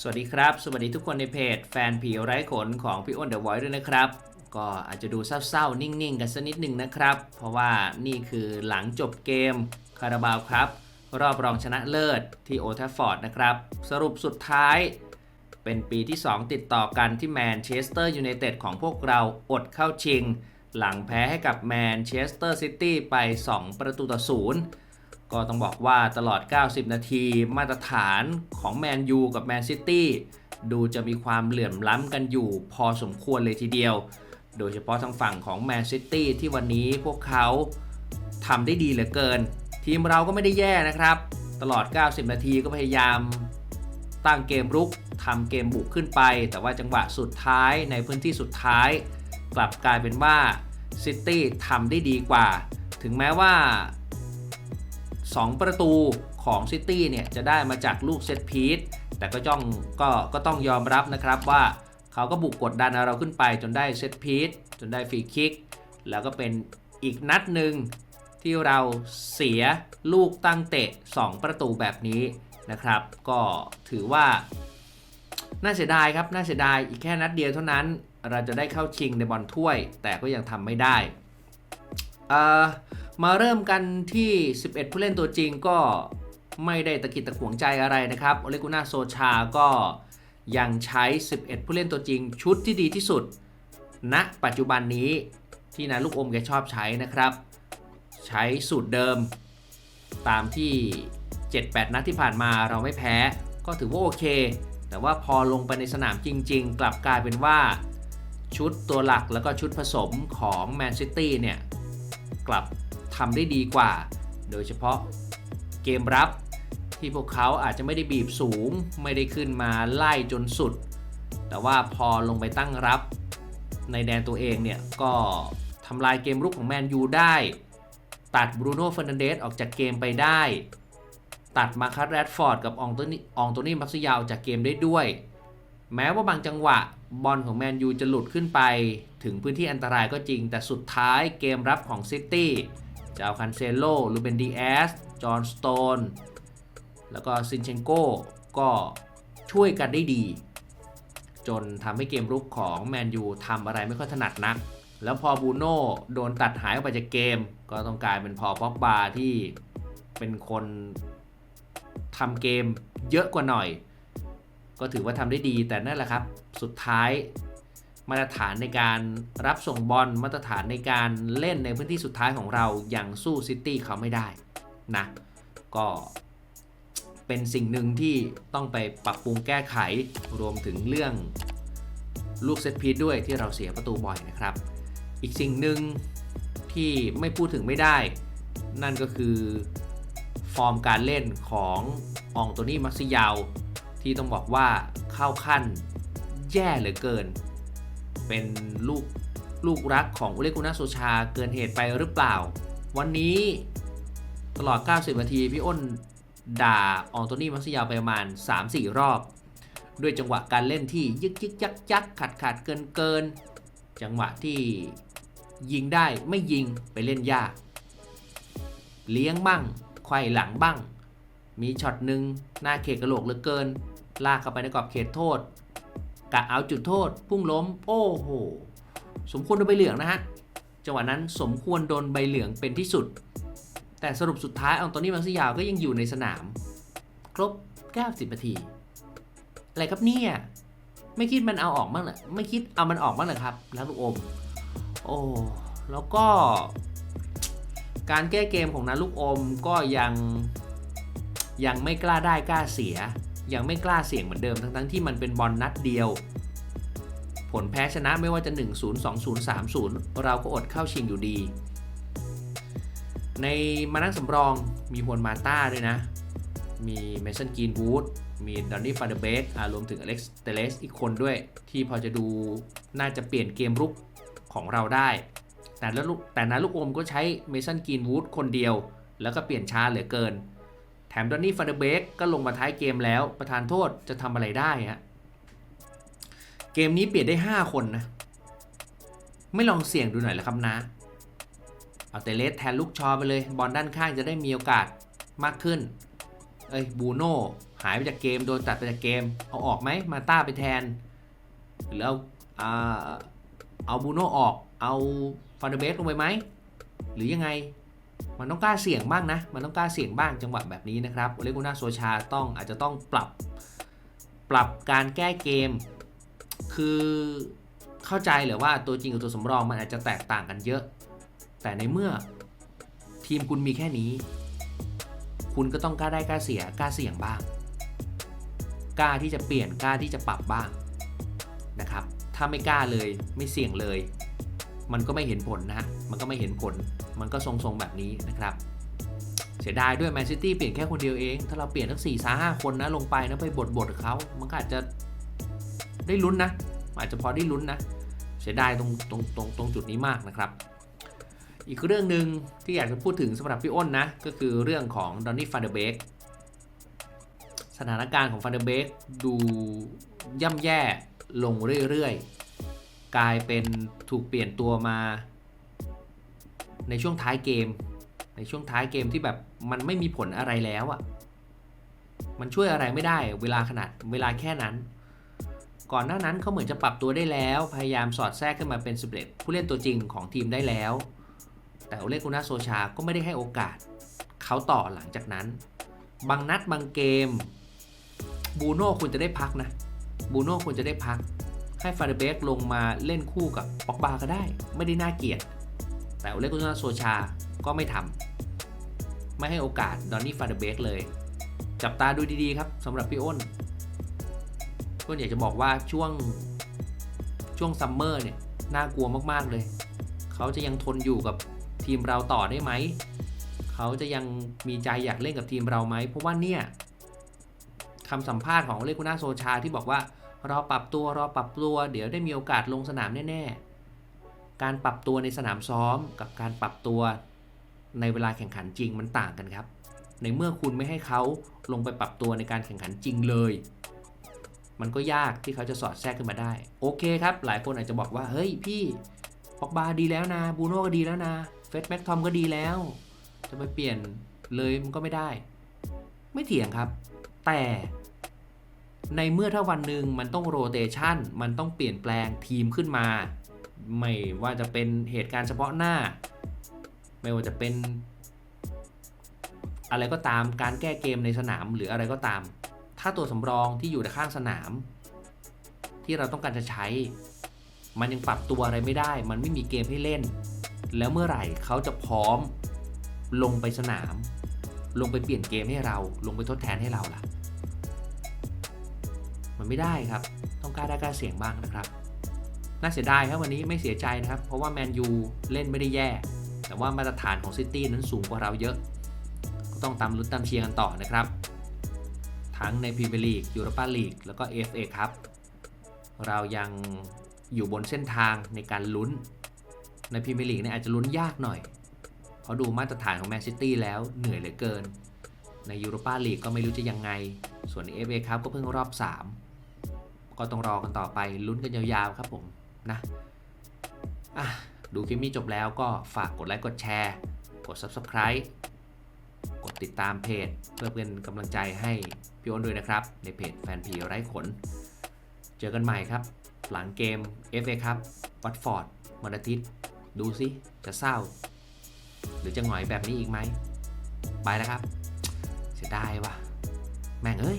สวัสดีครับ สวัสดีทุกคนในเพจแฟนผีไร้ขนของพี่อ้นเดอะไวท์ด้วยนะครับ ก็อาจจะดูเศร้าๆ นิ่งๆ กันสักนิดหนึ่งนะครับ เพราะว่านี่คือหลังจบเกมคาราบาวครับ รอบรองชนะเลิศที่โอทฟฟอร์ดนะครับ สรุปสุดท้าย เป็นปีที่ 2 ติดต่อกันที่แมนเชสเตอร์ยูไนเต็ดของพวกเราอดเข้าชิง หลังแพ้ให้กับแมนเชสเตอร์ซิตี้ไป 2 ประตูต่อศูนย์ ก็ต้องบอกว่าตลอด 90 นาที มาตรฐานของแมนยูกับแมนซิตี้ดูจะมีความเหลื่อมล้ำกันอยู่พอสมควรเลยทีเดียว โดยเฉพาะทางฝั่งของแมนซิตี้ที่วันนี้พวกเขาทำได้ดีเหลือเกิน ทีมเราก็ไม่ได้แย่นะครับ ตลอด 90 นาทีก็พยายามตั้งเกมรุกทำเกมบุกขึ้นไป แต่ว่าจังหวะสุดท้ายในพื้นที่สุดท้าย กลับกลายเป็นว่าซิตี้ทำได้ดีกว่า ถึงแม้ว่า 2 ประตูของซิตี้เนี่ยจะได้มาจากลูกเซตพีซแต่ก็จ้องก็ก็ต้องยอมรับนะครับว่าเขาก็บุกกดดันเราขึ้นไปจนได้เซตพีซจนได้ฟรีคิก แล้วก็เป็นอีกนัดหนึ่งที่เราเสียลูกตั้งเตะ 2 ประตูแบบนี้นะครับ ก็ถือว่าน่าเสียดายครับน่าเสียดายอีกแค่นัดเดียวเท่านั้น เราจะได้เข้าชิงในบอลถ้วย แต่ก็ยังทำไม่ได้เอ่อ มาเริ่มกันที่ 11 ผู้เล่นตัวจริงก็ไม่ได้ตะกิดตะขวงใจอะไรนะครับโอเลกุน่าโซชาก็ยังใช้ 11 ผู้เล่นตัวจริง ชุดที่ดีที่สุดณปัจจุบันนี้ที่นาลูกอมแกชอบใช้นะครับ ใช้สูตรเดิม ตามที่ 7-8 นัดที่ผ่านมาเราไม่แพ้ ก็ถือว่าโอเค แต่ว่าพอลงไปในสนามจริง ๆ กลับกลายเป็นว่า ชุดตัวหลักแล้วก็ชุดผสมของแมนซิตี้เนี่ย กลับ ทำได้ดีกว่า โดยเฉพาะเกมรับที่พวกเขาอาจจะไม่ได้บีบสูง ไม่ได้ขึ้นมาไล่จนสุด แต่ว่าพอลงไปตั้งรับ ในแดนตัวเองเนี่ย ก็ทำลายเกมรุกของแมนยูได้ ตัดบรูโน่เฟอร์นันเดสออกจากเกมไปได้ ตัดมาคัสแรดฟอร์ดกับอองโตนี่อองโตนี่มักซิยาวจากเกมได้ด้วย แม้ว่าบางจังหวะบอลของแมนยูจะหลุดขึ้นไป ถึงพื้นที่อันตรายก็จริง แต่สุดท้ายเกมรับของซิตี้ จะเอาคันเซโลลูเบนดีแอสจอห์นสโตน แล้วก็ซินเชนโกก็ช่วยกันได้ดี จนทำให้เกมรุกของแมนยูทำอะไรไม่ค่อยถนัดนัก แล้วพอบูโน่โดนตัดหายออกไปจากเกม ก็ต้องกลายเป็นพอป็อกบาที่เป็นคนทำเกมเยอะกว่าหน่อย ก็ถือว่าทำได้ดีแต่นั่นแหละครับ สุดท้าย มาตรฐานในการรับส่งบอลมาตรฐานในการเล่นในพื้นที่สุดท้ายของเราอยังสู้ซิตี้เขาไม่ได้นะก็เป็นสิ่งหนึ่งที่ต้องไปปรับปรุงแก้ไขรวมถึงเรื่องลูกเซตพีด้วยที่เราเสียประตูบ่อยนะครับ อีกสิ่งหนึ่งที่ไม่พูดถึงไม่ได้ นั่นก็คือฟอร์มการเล่นของอองโตนี่มักซิยาว ที่ต้องบอกว่าเข้าขั้นแย่เหลือเกิน เป็นลูกลูกรักของอุเลกุนาโซชาเกินเหตุไปหรือเปล่า วันนี้ตลอด 90 นาที พี่อ้นด่าอองโตนี่มักซิยาไปประมาณ 3-4 รอบ ด้วยจังหวะการเล่นที่ยึกยึกยักยักขัดขัดเกินเกิน จังหวะที่ยิงได้ไม่ยิงไปเล่นยาก เลี้ยงบ้างไขว้หลังบ้าง มีช็อตหนึ่งหน้าเขตกระโหลกเหลือเกิน ลากเข้าไปในกรอบเขตโทษ กะเอาจุดโทษ พุ่งล้ม โอ้โห สมควรโดนใบเหลืองนะฮะ จังหวะนั้นสมควรโดนใบเหลืองเป็นที่สุด แต่สรุปสุดท้ายอองโตนี่มักซิยาวก็ยังอยู่ในสนาม ครบ 90นาที อะไรครับเนี่ยไม่คิดมันเอาออกบ้างเหรอไม่คิดเอามันออกบ้างเหรอครับแล้วลูกอม โอ้แล้วก็ การแก้เกมของนาลูกอมก็ยังยังไม่กล้าได้กล้าเสีย ยังไม่กล้าเสี่ยงเหมือนเดิมทั้งๆที่มันเป็นบอลนัดเดียว ผลแพ้ชนะไม่ว่าจะ 1-0 2-0 3-0 เราก็อดเข้าชิงอยู่ดี ในมานั่งสำรองมีฮวนมาต้าด้วยนะ มีเมสันกีนวูดมีดอนนี่ฟาเดเบกรวมถึงอเล็กซ์เตเลสอีกคนด้วย ที่พอจะดูน่าจะเปลี่ยนเกมรุกของเราได้ แต่แล้วลูกแต่นะลูกอมก็ใช้เมสันกีนวูดคนเดียว แล้วก็เปลี่ยนช้าเหลือเกิน ถมดอนนี่ฟาเดเบกก็ลงมาท้ายเกมแล้ว ประธานโทษจะทำอะไรได้ฮะ เกมนี้เปลี่ยนได้ 5 คนนะ ไม่ลองเสี่ยงดูหน่อยละครับนะ เอาเตเลสแทนลูกชอไปเลย บอลด้านข้างจะได้มีโอกาสมากขึ้น เอ้ยบูโน่หายไปจากเกม โดนตัดไปจากเกม เอาออกไหมมาต้าไปแทน หรือเอาเอาบูโน่ออก เอาฟานเดเบสลงไปไหม หรือยังไง มันต้องกล้าเสี่ยงบ้างนะ มันต้องกล้าเสี่ยงบ้างจังหวะแบบนี้นะครับโอเลกุน่าโซชาต้องอาจจะต้องปรับปรับการแก้เกม คือเข้าใจเหรือว่าตัวจริงกับตัวสำรองมันอาจจะแตกต่างกันเยอะ แต่ในเมื่อทีมคุณมีแค่นี้ คุณก็ต้องกล้าได้กล้าเสียกล้าเสี่ยงบ้าง กล้าที่จะเปลี่ยนกล้าที่จะปรับบ้างนะครับ ถ้าไม่กล้าเลยไม่เสี่ยงเลย มันก็ไม่เห็นผลนะฮะ มันก็ไม่เห็นผล มันก็ทรงๆแบบนี้นะครับ เสียดายด้วยแมนซิตี้เปลี่ยนแค่คนเดียวเอง ถ้าเราเปลี่ยนทั้ง4ี่สาห้าคนนะลงไปนะไปบดบดเขา มันก็อาจจะได้ลุ้นนะ อาจจะพอได้ลุ้นนะ เสียดายตรงตรงตรงตรงจุดนี้มากนะครับ อีกเรื่องหนึ่งที่อยากจะพูดถึงสำหรับพี่อ้นนะ ก็คือเรื่องของดอนนี่ฟันเดเบกสถานการณ์ของฟันเดเบกดูย่ำแย่ลงเรื่อยๆ กลายเป็นถูกเปลี่ยนตัวมา ในช่วงท้ายเกม ในช่วงท้ายเกมที่แบบมันไม่มีผลอะไรแล้วอะ่ะมันช่วยอะไรไม่ได้เวลาขนาดเวลาแค่นั้น ก่อนหน้านั้นเขาเหมือนจะปรับตัวได้แล้ว พยายามสอดแทรกขึ้นมาเป็นสเปรดผู้เล่นตัวจริงของทีมได้แล้ว แต่โอเลกุน่าโซชาก็ไม่ได้ให้โอกาสเขาต่อหลังจากนั้น บางนัดบางเกมบูโน่ควรจะได้พักนะบูโน่ควรจะได้พัก ให้ฟาเดเบกลงมาเล่นคู่กับปอกบาก็ได้ ไม่ได้น่าเกลียด แต่โอเลกุน่าโซชาก็ไม่ทำไม่ให้โอกาสดอนนี่ฟาเดเบกเลย จับตาดูดีๆครับสำหรับพี่อ้นอ้นอยากจะบอกว่าช่วงช่วงซัมเมอร์เนี่ยน่ากลัวมากๆเลย เขาจะยังทนอยู่กับทีมเราต่อได้ไหม เขาจะยังมีใจอยากเล่นกับทีมเราไหม เพราะว่าเนี่ยคำสัมภาษณ์ของเลกุน่าโซชาที่บอกว่า รอปรับตัวรอปรับตัว เดี๋ยวได้มีโอกาสลงสนามแน่ๆ การปรับตัวในสนามซ้อมกับการปรับตัวในเวลาแข่งขันจริงมันต่างกันครับ ในเมื่อคุณไม่ให้เขาลงไปปรับตัวในการแข่งขันจริงเลย มันก็ยากที่เขาจะสอดแทรกขึ้นมาได้ โอเคครับ หลายคนอาจจะบอกว่า เฮ้ยพี่ปอกบาดีแล้วนะ บูโน่ก็ดีแล้วนะ เฟสแม็กทอมก็ดีแล้ว จะไปเปลี่ยนเลยมันก็ไม่ได้ ไม่เถียงครับ แต่ ในเมื่อถ้าวันหนึ่งมันต้องโรเตชันมันต้องเปลี่ยนแปลงทีมขึ้นมา ไม่ว่าจะเป็นเหตุการณ์เฉพาะหน้า ไม่ว่าจะเป็น อะไรก็ตามการแก้เกมในสนามหรืออะไรก็ตาม ถ้าตัวสำรองที่อยู่ในข้างสนาม ที่เราต้องการจะใช้ มันยังปรับตัวอะไรไม่ได้ มันไม่มีเกมให้เล่น แล้วเมื่อไหร่เขาจะพร้อมลงไปสนาม ลงไปเปลี่ยนเกมให้เรา ลงไปทดแทนให้เราล่ะ มันไม่ได้ครับ ต้องกล้าได้กล้าเสี่ยงบ้างนะครับ น่าเสียดายครับวันนี้ไม่เสียใจนะครับ เพราะว่าแมนยูเล่นไม่ได้แย่ แต่ว่ามาตรฐานของซิตี้นั้นสูงกว่าเราเยอะ ก็ต้องตามลุ้นตามเชียร์กันต่อนะครับ ทั้งในพรีเมียร์ลีกยูโรปาลีกแล้วก็ FA ครับ เรายังอยู่บนเส้นทางในการลุ้น ในพรีเมียร์ลีกเนี่ยอาจจะลุ้นยากหน่อย เพราะดูมาตรฐานของแมนซิตี้แล้วเหนื่อยเหลือเกินในยูโรปาลีกก็ไม่รู้จะยังไง ส่วนใน FA ครับก็เพิ่งรอบ 3 ก็ต้องรอกันต่อไปลุ้นกันยาวๆครับผมนะอะดูคลิปนี้จบแล้วก็ฝากกดไลค์กดแชร์ กด Subscribe กดติดตามเพจ เพื่อเป็นกำลังใจให้พี่อ้นด้วยนะครับ ในเพจแฟนพีไร้ขน เจอกันใหม่ครับ หลังเกม FA ครับวัตฟอร์ดวันอาทิตย์ ดูสิ จะเศร้า หรือจะหงอยแบบนี้อีกไหม ไปแล้วครับ เสียดายว่ะ แม่งเอ้ย